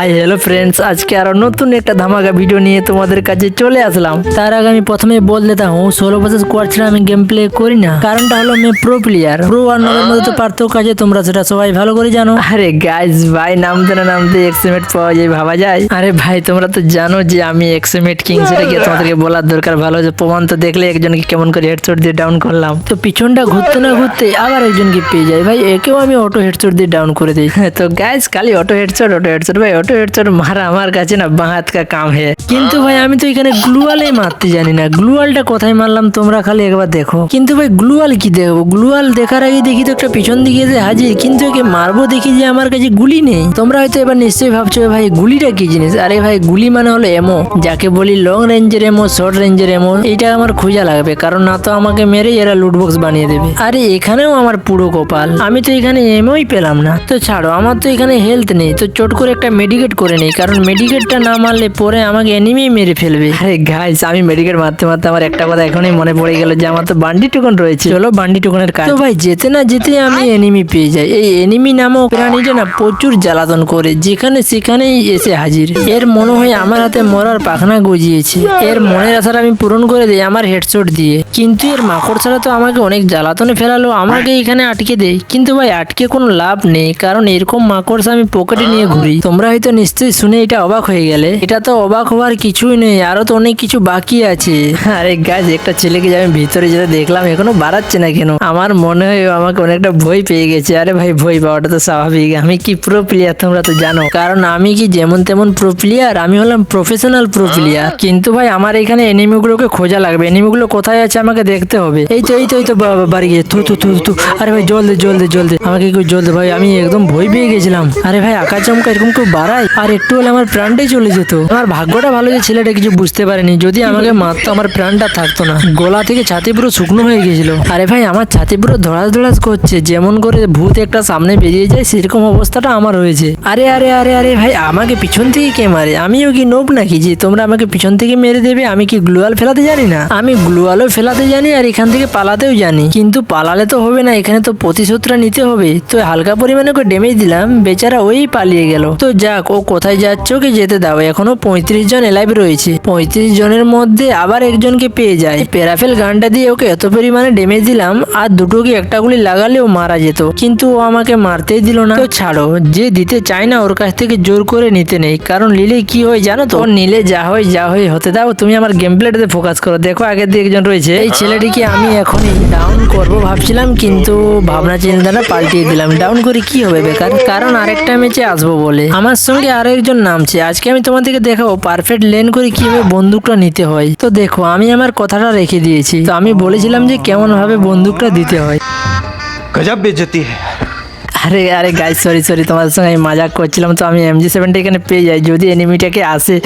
Hi hello friends আজকে আরও নতুন একটা ধামাকা ভিডিও নিয়ে তোমাদের কাছে চলে আসলাম। তার আগে আমি প্রথমে বল দেতা হুঁ ষোলো বছর ছাড়া আমি গেম প্লে করি না। কারণটা হলো আমি প্রো প্লেয়ার প্রো আর নবের মধ্যে তো পার্থক্য আছে তোমরা সেটা সবাই ভালো করে জানো। আরে গাইজ ভাই নামতে না নামতে এক্সিমেট পাওয়া যায় ভাবা যায়। আরে ভাই তোমরা তো জানো যে আমি এক্সিমেট কিং সেটা কি তোমাদেরকে বলার দরকার ভালো যে প্রমাণ তো দেখলে একজনকে কেমন করে হেডশট দিয়ে ডাউন করলাম। তো পিছনটা ঘুরতে না ঘুরতে আবার একজনকে পেয়ে যায়। ভাই একেও আমি অটো হেডশট দিয়ে ডাউন করে দিই। হ্যাঁ, তো গাইজ খালি অটো হেডশট অটো হেডশট ভাই অটো হেডশট মারা আমার কাছে না বাঁ হাত কা কাম হে। কিন্তু ভাই, আমি তো এখানে গ্লুয়ালে মারতে জানি না। গ্লুয়ালটা কোথায় মারলাম তোমরা খালি একবার দেখো। কিন্তু ভাই, গ্লুয়াল কি দেখব গ্লুয়াল দেখার আগে দেখি তো একটা পিছন দিকে এসে হাজির, কিন্তু একে মারবো দেখি যে আমার কাছে গুলি নেই। তোমরা হয়তো এবার নিশ্চয়ই ভাবছ ভাই, গুলিটা কি জিনিস? আরে ভাই, গুলি মানে হলো এমো যাকে বলি লং রেঞ্জের এমো শর্ট রেঞ্জের এমো এটা আমার খোঁজা লাগবে। কারণ না তো আমাকে মেরে এরা লুট বক্স বানিয়ে দেবে। আরে, এখানেও আমার পুরো কপাল। আমি তো এখানে এমোই পেলাম না। তো ছাড়ো, আমার তো এখানে হেলথ নেই। তো চট করে একটা মেডিকেট করে নেই কারণ মেডিকেটটা না মারলে পরে আমাকে এনিমি মেরে ফেলবে। আরে গাইস আমি মেডিকেট মারতে মারতে আমার একটা কথা এখনই মনে পড়ে গেল যে আমার তো বান্ডি টুকন রয়েছে। চলো বান্ডি টুকনের কাজ। তো ভাই যেতে না যেতে আমি এনিমি পেয়ে যাই। এই এনিমি নামক প্রাণীটা না প্রচুর জ্বালাতন করে যেখানে সেখানেই এসে হাজির। এর মনে হয় আমার হাতে মরার পাখনা গজিয়েছে। এর মনের আশাটা আমি পূরণ করে দিই আমার হেডশট দিয়ে। কিন্তু এর মাকড় ছাড়া তো আমাকে অনেক জ্বালাতনে ফেলালো আমাকে এখানে আটকে দেয়। কিন্তু ভাই আটকে কোনো লাভ নেই কারণ এরকম মাকড় আমি পকেটে নিয়ে ঘুরি। তোমরা হয়তো নিশ্চয়ই শুনে এটা অবাক হয়ে গেলে। এটা তো অবাক হওয়ার কিছুই নেই, আরও তো অনেক কিছু বাকি আছে। আরে গাছ, একটা ছেলেকে যে আমি ভিতরে যেতে দেখলাম, এখনও বাড়াচ্ছে না কেন? আমার মনে হয় আমাকে অনেকটা ভয় পেয়ে গেছে। আরে ভাই, ভয় পাওয়াটা তো স্বাভাবিক। আমি কি প্রো প্লেয়ার তোমরা তো জানো। কারণ আমি কি যেমন তেমন প্রো প্লেয়ার আমি হলাম প্রফেশনাল প্রো প্লেয়ার কিন্তু ভাই, আমার এখানে এনিমিগুলোকে খোঁজা লাগবে। এনিমিগুলো কোথায় আছে আমাকে দেখতে হবে। এই তো এই তো এই তো বাড়ি গিয়ে তু তু তু তু আরে ভাই জল দে জল দে জল দে আমাকে একটু জল দে ভাই, আমি একদম ভয় পেয়ে গেছিলাম। আরে ভাই, আকাশ চমকা এরকম কেউ বাড়ায় আর একটু হলে আমার প্রাণটাই চলে যেত। আমার ভাগ্যটা ভালো যে ছেলেটা কিছু বুঝতে পারেনি, যদি আমাকে মারতো, আমার প্রাণটা থাকতো না। গলা থেকে ছাতি পুরো শুকনো হয়ে গেছিল আরে ভাই, আমার ছাতি পুরো ধড়াস ধড়াস করছে। যেমন করে ভূত একটা সামনে বেরিয়ে যায়, সেরকম অবস্থাটা আমার হয়েছে। আরে আরে আরে আরে ভাই, আমাকে পিছন থেকে কে মারে? আমিও কি নোব নাকি যে তোমরা আমাকে পিছন থেকে মেরে দেবে? আমি কি গ্লুয়াল ফেলাতে জানি না? আমি গ্লুয়ালও ফেলাতে জানি আর এখান থেকে পালাতেও জানি। কিন্তু পালালে তো হবে না, এখানে তো প্রতিশোধটা নিতে হবে। তো হালকা পরিমাণে ওকে ড্যামেজ দিলাম। বেচারা ওই পালিয়ে গেল। তো যাক ও কোথায় যাচ্ছ ওকে যেতে দাও। এখনও পঁয়ত্রিশ জন এলাইভ রয়েছে। পঁয়ত্রিশ জনের মধ্যে আবার একজনকে পেয়ে যায়। প্যারাফেল গানটা দিয়ে ওকে এত পরিমাণে ড্যামেজ দিলাম, আর দুটো কি একটা গুলি লাগালেও মারা যেত। কিন্তু ও আমাকে মারতেই দিল না। তো ছাড়ো, যে দিতে চায় না ওর কাছ থেকে জোর করে নিতে নেই। কারণ নিলে কি হয় জানো তো? নিলে যা হয় যা হয়, হতে দাও। তুমি আমার গেম প্লেটাতে ফোকাস করো। দেখো আগের দিয়ে একজন রয়েছে। এই ছেলেটিকে আমি এখনই ডাউন করব ভাবছিলাম, কিন্তু ভাবনা চিন্তাটা পাল্টিয়ে দিলাম। ডাউন করে কি হবে বেকার? কারণ আরেকটা ম্যাচে আসব বলে। আমার সঙ্গে আরও একজন নামছে। আজকে আমি তোমাদেরকে দেখাবো পারফেক্ট লেন করে কীভাবে বন্দুকটা নিতে হয়। তো দেখো আমি আমার কথাটা রেখে দিয়েছি। তো আমি বলেছিলাম যে কেমনভাবে বন্দুকটা দিতে হয়। গজব বেজতি আরে আরে গাইস সরি সরি তোমার সঙ্গে আমি মজাক করছিলাম। তো আমি এমজি সেভেনটা এখানে পেয়ে যাই, যদি এনিমিটাকে আসে।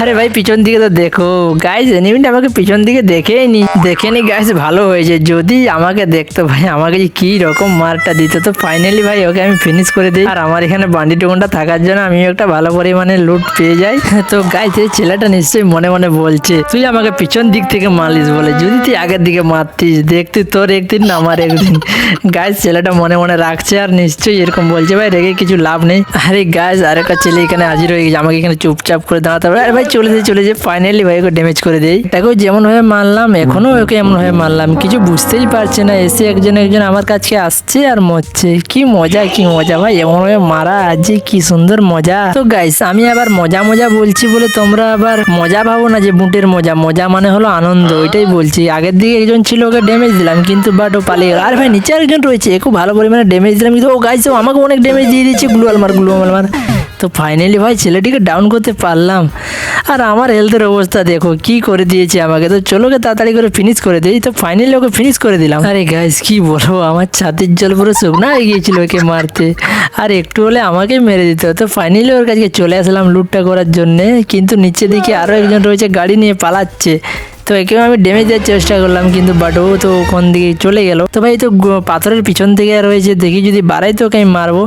আরে ভাই, পিছন দিকে তো দেখো। গাইস এনিমিটা আমাকে পিছন দিকে দেখেই নি দেখেনি গাইস ভালো হয়েছে। যদি আমাকে দেখতো ভাই, আমাকে যে কি রকম মারটা দিত। তো ফাইনালি ভাই, ওকে আমি ফিনিশ করে দিই। আর আমার এখানে বান্ডি টুকনটা থাকার জন্য আমি একটা ভালো পরিমাণে লুট পেয়ে যাই। তো গাইস এই ছেলেটা নিশ্চয়ই মনে মনে বলছে, তুই আমাকে পিছন দিক থেকে মারলিস বলে। যদি তুই আগের দিকে মারতিস, দেখতি তোর একদিন না আমার একদিন। গাইস ছেলেটা মনে মনে রাখছে আর নিশ্চয়ই এরকম বলছে, ভাই, রেগে কিছু লাভ নেই। আরে গাইস আরেকটা ছেলে এখানে হাজির হয়ে গেছে, আমাকে এখানে চুপচাপ করে দাঁড়াতে হবে। আরে ভাই, চলে যায় চলে যায় ফাইনালি ভাই, ওকে ড্যামেজ করে দেই। দেখো, যেমন ভাবে মারলাম, এখনও ওকে এমন ভাবে মারলাম। কিছু বুঝতেই পারছে না, এসে একজন একজন আমার কাছে আসছে আর মরছে। কি মজা কি মজা ভাই, এমন ভাবে মারা আজ কি সুন্দর মজা। তো গাইস আমি আবার মজা মজা বলছি বলে তোমরা আবার মজা ভাবো না যে বুটের মজা। মজা মানে হলো আনন্দ, ওইটাই বলছি। আগের দিকে একজন ছিল, ওকে ড্যামেজ দিলাম, কিন্তু বাট ও পালিয়ে গেল। আর ভাই, নিচে আরেকজন রয়েছে খুব ভালো পরিমাণে ড্যামেজ দিলাম, কিন্তু ও গাইস ও আমাকে অনেক ড্যামেজ দিয়ে দিচ্ছে গ্লুয়াল মার গ্লুয়াল মার তো ফাইনালি ভাই, ছেলেটিকে ডাউন করতে পারলাম। আর আমার হেলথের অবস্থা দেখো, কি করে দিয়েছে আমাকে। তো চলো ওকে তাড়াতাড়ি করে ফিনিশ করে দিই। তো ফাইনালি ওকে ফিনিশ করে দিলাম। আরে গাইস কি বলব, আমার ছাতির জল পুরো শুকনা হয়ে গিয়েছিল ওকে মারতে। আর একটু হলে আমাকে মেরে দিত তো ফাইনালি ওর কাছে চলে আসলাম লুটটা করার জন্যে। কিন্তু নিচে দিকে আরও একজন রয়েছে, গাড়ি নিয়ে পালাচ্ছে। তো একেও আমি ড্যামেজ দেওয়ার চেষ্টা করলাম, কিন্তু বাট ও তো ওখান দিকে চলে গেল। তো ভাই, তো পাথরের পিছন থেকে রয়েছে দেখি যদি বাড়াই তো ওকে আমি মারবো।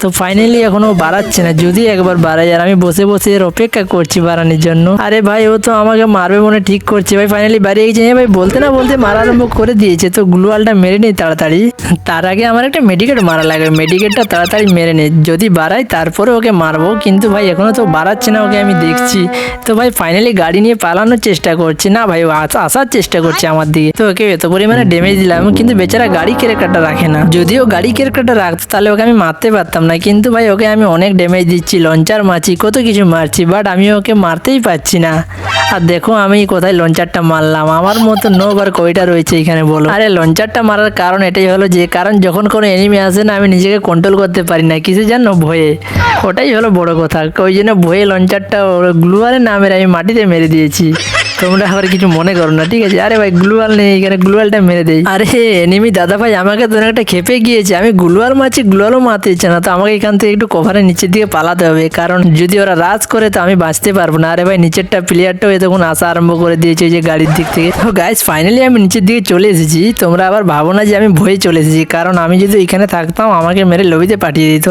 তো ফাইনালি এখনও বাড়াচ্ছে না, যদি একবার বাড়াই আর আমি বসে বসে এর অপেক্ষা করছি বাড়ানোর জন্য। আরে ভাই, ও তো আমাকে মারবে মনে ঠিক করছে। ভাই ফাইনালি বাড়িয়ে গেছে। হ্যাঁ ভাই, বলতে না বলতে মারা আরম্ভ করে দিয়েছে। তো গ্লুয়ালটা মেরে নেই তাড়াতাড়ি। তার আগে আমার একটা মেডিকেট মারা লাগবে মেডিকেটটা তাড়াতাড়ি মেরে নেই যদি বাড়াই তারপরে ওকে মারবো। কিন্তু ভাই এখনও তো বাড়াচ্ছে না ওকে আমি দেখছি। তো ভাই ফাইনালি গাড়ি নিয়ে পালানোর চেষ্টা করছি। না ভাই ও আস- আসার চেষ্টা করছে আমার দিকে। তো ওকে এত পরিমাণে ড্যামেজ দিলাম, কিন্তু বেচারা গাড়ি ক্যারেক্টারটা রাখে না। যদিও গাড়ি ক্যারেক্টারটা রাখতো, তাহলে ওকে আমি মারতে পারতাম না। কিন্তু ভাই, ওকে আমি অনেক ড্যামেজ দিচ্ছি লঞ্চার মারছি, কত কিছু মারছি বাট আমি ওকে মারতেই পারছি না। আর দেখো, আমি কোথায় লঞ্চারটা মারলাম? আমার মতো নো বার কয়টা রয়েছে এখানে, বলো? আরে লঞ্চারটা মারার কারণ এটাই হলো যে, কারণ যখন কোনো এনিমি আসে না, আমি নিজেকে কন্ট্রোল করতে পারি না। কিসে জানো ভয়ে। ওটাই হলো বড় কথা। ওই জন্য ভয়ে লঞ্চারটা গ্লুয়ারের নামের আমি মাটিতে মেরে দিয়েছি। তোমরা আবার কিছু মনে করো না ঠিক আছে? আরে ভাই গ্লুয়াল নেই এখানে গ্লুয়ালটা মেরে দেই। আরে এনিমি দাদা ভাই আমাকে তো একটা খেপে গিয়েছে। আমি গ্লুয়াল মারছি গ্লুয়ালও মারতে ইচ্ছে না তো আমাকে এখান থেকে একটু কভারের নিচের দিকে পালাতে হবে। কারণ যদি ওরা রাজ করে তো আমি বাঁচতে পারব না। আরে ভাই নিচেরটা প্লেয়ারটাও তখন আসা আরম্ভ করে দিয়েছে ওই যে গাড়ির দিক থেকে। তো গাইস ফাইনালি আমি নিচের দিকে চলে এসেছি। তোমরা আবার ভাবো না যে আমি ভয়ে চলে এসেছি কারণ আমি যদি এখানে থাকতাম আমাকে মেরে লবিতে পাঠিয়ে দিত।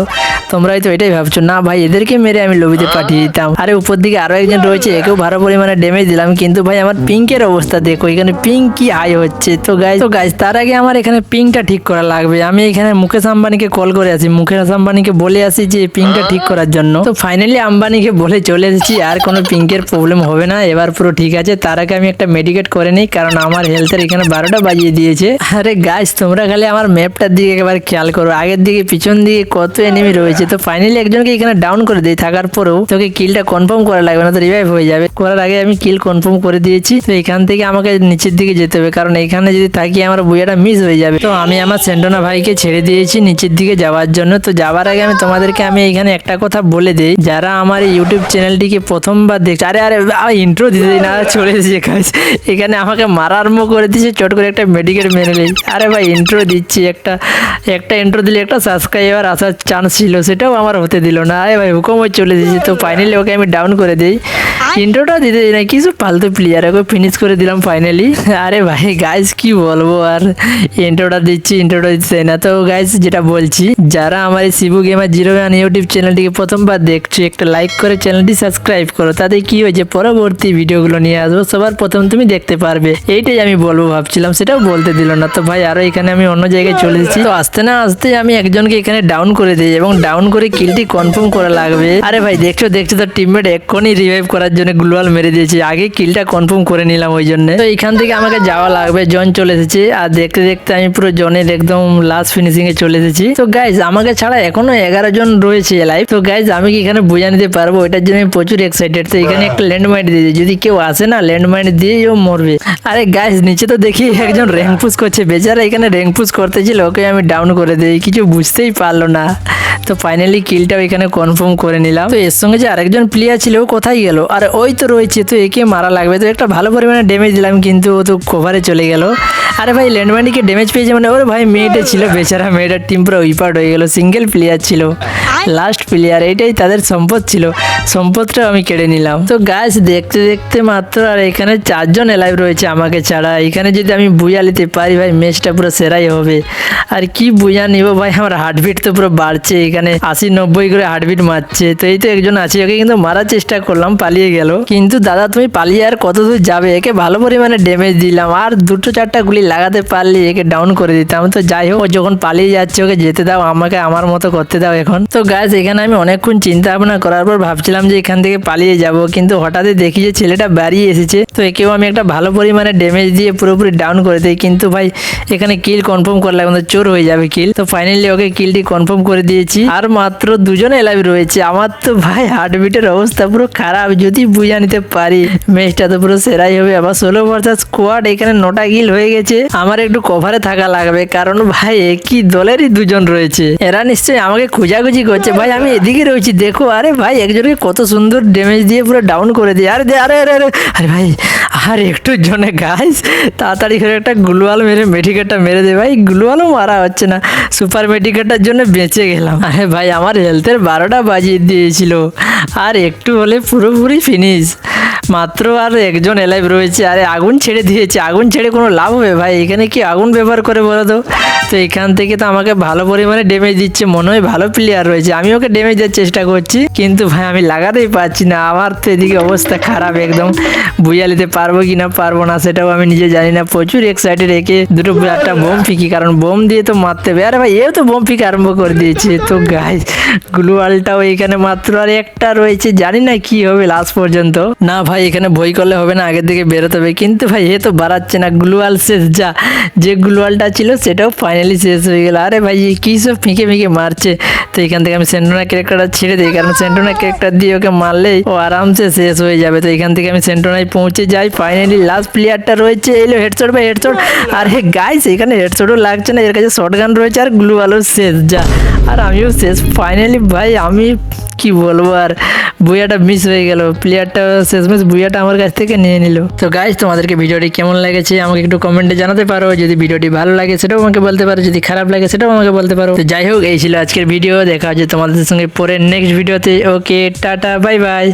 তোমরা হয়তো এটাই ভাবছ। না ভাই এদেরকে মেরে আমি লবিতে পাঠিয়ে দিতাম। আরে উপর দিকে আরও একজন রয়েছে একেও ভালো পরিমাণে ড্যামেজ দিলাম কিন্তু ভাই আমার পিঙ্কের অবস্থা দেখো, এখানে পিঙ্ক কি আয় হচ্ছে। তো গাইজ তো গাইজ তার আগে আমার এখানে পিঙ্কটা ঠিক করা লাগবে। আমি এখানে মুকেশ আম্বানিকে কল করে আছি। মুকেশ আম্বানিকে বলে আসি যে পিঙ্কটা ঠিক করার জন্য। তো ফাইনালি আম্বানিকে বলে চলে এসেছি। আর কোনো পিঙ্কের প্রবলেম হবে না। এবার পুরো ঠিক আছে। তার আগে আমি একটা মেডিকেট করে নিই, কারণ আমার হেলথের এখানে বারোটা বাজিয়ে দিয়েছে। আরে গাছ তোমরা খালি আমার ম্যাপটার দিকে একবার খেয়াল করো। আগের দিকে, পিছন দিকে কত এনিমি রয়েছে। তো ফাইনালি একজনকে এখানে ডাউন করে দিই। থাকার পরেও তোকে কিলটা কনফার্ম করা লাগবে, না তো রিভাইভ হয়ে যাবে। করার আগে আমি কিল কনফার্ম করে দিয়েছি, তো এখান থেকে আমাকে নিচের দিকে যেতে হবে, কারণ এখানে যদি থাকি আমার বইয়াটা মিস হয়ে যাবে। তো আমি আমার সেন্টনা ভাইকে ছেড়ে দিয়েছি নিচের দিকে যাওয়ার জন্য। তো যাওয়ার আগে আমি তোমাদেরকে আমি এখানে একটা কথা বলে দিই, যারা আমার ইউটিউব চ্যানেলটিকে প্রথমবার দেখছে, আরে আরে ইন্ট্রো দিতে না, চলে এসেছে কাজ এখানে আমাকে মারা আরম্ভ করে দিয়েছে, চট করে একটা মেডিকেল মেরে নেই। আরে ভাই ইন্ট্রো দিচ্ছি, একটা একটা ইন্ট্রো দিলে একটা সাবস্ক্রাইবার আসার চান্স ছিল, সেটাও আমার হতে দিল না। আরে ভাই, হুকুম হয়ে চলে দিয়েছে তো ফাইনালি ওকে আমি ডাউন করে দিই। ইন্ট্রোটা দিতে না কিছু ফালতু প্লেয়ার ওকে ফিনিশ করে দিলাম ফাইনালি আরে ভাই গাইজ কি বলব আর? ইন্ট্রোটা দিচ্ছি, ইন্ট্রোটা দিচ্ছে না। তো গাইজ যেটা বলছি, যারা আমার এই Shibu gamer zero one YouTube চ্যানেলটিকে প্রথমবার দেখছ, একটা লাইক করে চ্যানেলটি সাবস্ক্রাইব করো। তাতে কি হয়েছে পরবর্তী ভিডিওগুলো নিয়ে আসব, সবার প্রথম তুমি দেখতে পারবে। এইটাই আমি বলব ভাবছিলাম, সেটাও বলতে দিল না। তো ভাই, আরও এখানে আমি অন্য জায়গায় চলে এসেছি। তো আসতে না আসতে আমি একজনকে এখানে ডাউন করে দিই, এবং ডাউন করে কিলটি কনফার্ম করা লাগবে। আরে ভাই, দেখছ দেখছ, তো টিমমেট এক্ষুনি রিভাইভ করার জন্য গ্লোয়াল মেরে দিয়েছে। আগে কিলটা কনফার্ম করে নিলাম ওই জন্য তো এখান থেকে আমাকে যাওয়া লাগবে, জন চলে এসেছে। আর দেখতে দেখতে আমি পুরো জনের একদম লাস্ট ফিনিশিং এ চলে এসেছি। তো গাইজ আমাকে ছাড়া এখনও এগারো জন রয়েছে লাইভ তো গাইজ আমি কি এখানে বোঝা নিতে পারব? এটার জন্য আমি প্রচুর এক্সাইটেড তো এখানে একটা ল্যান্ডমাইন দিয়েছে। যদি কেউ আসে না ল্যান্ডমাইন দিয়ে ও মরবে। আরে গাইজ নিচে তো দেখি একজন র্যাঙ্ক পুশ করছে। বেচারা এখানে র্যাঙ্ক পুশ করতেছিল, ওকে আমি ডাউন করে দিই। কিছু বুঝতেই পারল না। তো ফাইনালি কিলটাও এখানে কনফার্ম করে নিলাম। তো এর সঙ্গে যে আরেকজন প্লেয়ার ছিল, ও কোথায় গেল? আর ওই তো রয়েছে, তো একে মারা লাগবে। তো একটা ভালো পরিমাণে ড্যামেজ দিলাম, কিন্তু ও তো কভারে চলে গেল। আরে ভাই ল্যান্ডমাইনিকে ড্যামেজ পেয়েছে মানে ওরে ভাই মেয়েটা ছিল বেচারা মেয়েটার টিম পুরো উইপার্ট হয়ে গেল সিঙ্গেল প্লেয়ার ছিল লাস্ট প্লেয়ার এটাই তাদের সম্পদ ছিল সম্পদটা আমি কেড়ে নিলাম। তো গাছ দেখতে দেখতে মাত্র আর এখানে চারজন এলাইভ রয়েছে আমাকে ছাড়া এখানে যদি আমি বুঝা নিতে পারি ভাই ম্যাচটা পুরো সেরাই হবে। আর কি বুঝা নিব ভাই আমার হার্টবিট তো পুরো বাড়ছে এখানে আশি নব্বই করে হার্টবিট মারছে তো এই তো একজন আছে ওকে কিন্তু মারার চেষ্টা করলাম পালিয়ে গেল। কিন্তু দাদা তুমি পালিয়ে আর কত দূর যাবে? একে ভালো পরিমাণে ড্যামেজ দিলাম আর দুটো চারটা গুলি লাগাতে পারলে, একে ডাউন করে দিতাম তো যাই হোক, ও যখন পালিয়ে যাচ্ছে, ওকে যেতে দাও, আমাকে আমার মতো করতে দাও এখন। তো গাছ এখানে আমি অনেকক্ষণ চিন্তা ভাবনা করার পর ভাবছিলাম যে এখান থেকে পালিয়ে যাব, কিন্তু হঠাৎই দেখি যে ছেলেটা বাড়িয়ে এসেছে। তো একেও আমি একটা ভালো পরিমাণে ড্যামেজ দিয়ে পুরোপুরি ডাউন করে দিই, কিন্তু ভাই, এখানে কিল কনফার্ম করলে তো চোর হয়ে যাবে কিল তো ফাইনালি ওকে কিলটি কনফার্ম করে দিয়েছি। আর মাত্র দুজন এলাইভ রয়েছে। আমার তো ভাই হার্টবিটের অবস্থা পুরো খারাপ, যদি বুঝা নিতে পারি। ম্যাচটা তো পুরো সেরাই হবে। আবার ষোলো ভার্সাস স্কোয়াড এখানে নটা গিল হয়ে গেছে। আমার একটু কভারে থাকা লাগবে। কারণ ভাই একই দলেরই দুজন রয়েছে? এরা নিশ্চয়ই আমাকে খোঁজাখুঁজি করছে। ভাই, আমি এদিকে রয়েছি, দেখো। আরে ভাই, একজনকে কত সুন্দর ড্যামেজ দিয়ে পুরো ডাউন করে দিয়ে। আরে আরে আরে আরে আরে ভাই, আর একটু জনে গাছ তাড়াতাড়ি করে একটা গ্লুয়াল মেরে মেডিকেটটা মেরে দে। ভাই গ্লুয়ালও মারা হচ্ছে না। সুপার মেডিকেটটার জন্য বেঁচে গেলাম। আরে ভাই, আমার হেলথের বারোটা বাজিয়ে দিয়েছিল। আর একটু হলে পুরোপুরি ফিনিশ মাত্র আর একজন এলাইভ রয়েছে, আরে আগুন ছেড়ে দিয়েছে, আগুন ছেড়ে কোনো লাভ হবে ভাই? এখানে কি আগুন ব্যবহার করে বলো তো? তো এখান থেকে তো আমাকে ভালো পরিমাণে ড্যামেজ দিচ্ছে মনে হয় ভালো প্লেয়ার রয়েছে। আমি ওকে ড্যামেজ দেওয়ার চেষ্টা করছি, কিন্তু ভাই আমি লাগাতেই পারছি না। আমার তো এদিকে অবস্থা খারাপ একদম। বুঝা নিতে পারব কি না পারব না সেটাও আমি নিজে জানি না। প্রচুর এক্সাইটে রেখে দুটো একটা বোম ফিকি, কারণ বোম দিয়ে তো মারতে হবে। আরে ভাই, এও তো বোম ফিকে আরম্ভ করে দিয়েছে। তো গাছ গ্লুয়ালটাও এখানে মাত্র আর একটা রয়েছে। জানি না কি হবে লাস্ট পর্যন্ত। না ভাই এখানে ভয় করলে হবে না, আগের দিকে বেরোতে হবে। কিন্তু ভাই, এ তো বাড়াচ্ছে না, গ্লুয়াল শেষ যা, যে গ্লুয়ালটা ছিল সেটাও ফাইনালি শেষ হয়ে গেল। আরে ভাই কী সব ফিঁকে ফিঁকে মারছে। তো এখান থেকে আমি সেন্টোনা ক্যারেক্টারটা ছেড়ে দিই, কারণ সেন্টোনা ক্যারেক্টার দিয়ে ওকে মারলেই ও আরামসে শেষ হয়ে যাবে। তো এখান থেকে আমি সেন্টোনায় পৌঁছে যাই। ফাইনালি লাস্ট প্লেয়ারটা রয়েছে। এলো হেডশট বা হেডশট আর হে গাইস এখানে হেডশটও লাগছে না, এর কাছে শর্ট গান রয়েছে আর গ্লুয়ালও শেষ যা। আর আমিও শেষ। ফাইনালি ভাই, আমি কি বলব আর বুয়াটা মিস হয়ে গেল। প্লেয়ারটা শেষমেশ বুয়াটা আমার কাছ থেকে নিয়ে নিল। তো গাইজ তোমাদেরকে ভিডিওটি কেমন লেগেছে আমাকে একটু কমেন্টে জানাতে পারো। যদি ভিডিওটি ভালো লাগে, সেটাও আমাকে বলতে পারো। যদি খারাপ লাগে, সেটাও আমাকে বলতে পারো। তো যাই হোক, এই ছিল আজকের ভিডিও দেখা হচ্ছে তোমাদের সঙ্গে পরে নেক্সট ভিডিওতে ওকে টাটা বাই বাই